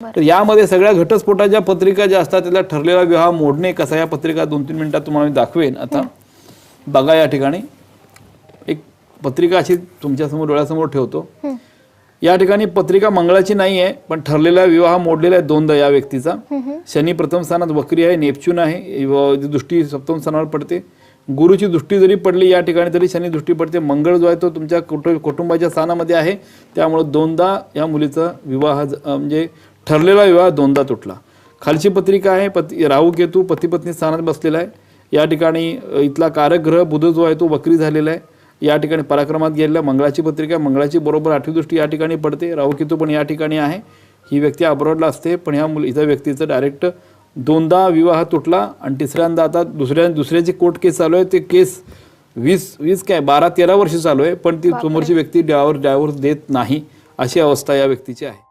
तर यामध्ये सगळ्या घटस्फोटाच्या पत्रिका ज्या असतात त्याला ठरलेला विवाह मोडणे कसा या पत्रिका दोन तीन मिनिटात तुम्हाला मी दाखवेन. आता बघा या ठिकाणी. एक पत्रिका अशी तुमच्यासमोर डोळ्यासमोर ठेवतो. या ठिकाणी पत्रिका मंगळाची नाही आहे पण ठरलेला विवाह मोडलेला आहे दोनदा या व्यक्तीचा. शनी प्रथम स्थानात वक्री आहे नेपच्यून आहे दृष्टी सप्तम स्थानावर पडते. गुरुची दृष्टी जरी पडली या ठिकाणी तरी शनी दृष्टी पडते. मंगळ जो आहे तो तुमच्या कुटुंब कुटुंबाच्या स्थानामध्ये आहे. त्यामुळे दोनदा या मुलीचा विवाह म्हणजे ठरलेला विवाह दोनदा तुटला. खालची पत्रिका आहे पती राहू केतू पती पत्नी स्थानात बसलेला आहे. या ठिकाणी इथला कारक ग्रह बुध जो आहे तो वक्री झालेला आहे. या ठिकाणी पराक्रमात गेलेल्या मंगळाची पत्रिका मंगळाची बरोबर आठवी दृष्टी या ठिकाणी पडते. राहुकेतू पण या ठिकाणी आहे. ही व्यक्ती अब्रॉडला असते पण ह्या मुली इथं व्यक्तीचं डायरेक्ट दोनदा विवाह तुटला आणि तिसऱ्यांदा आता दुसऱ्या दुसऱ्याची कोर्ट केस चालू आहे. ते केस वीस वीस काय बारा तेरा वर्ष चालू आहे पण ती समोरची व्यक्ती डायव्हर डायव्हर्स देत नाही अशी अवस्था या व्यक्तीची आहे.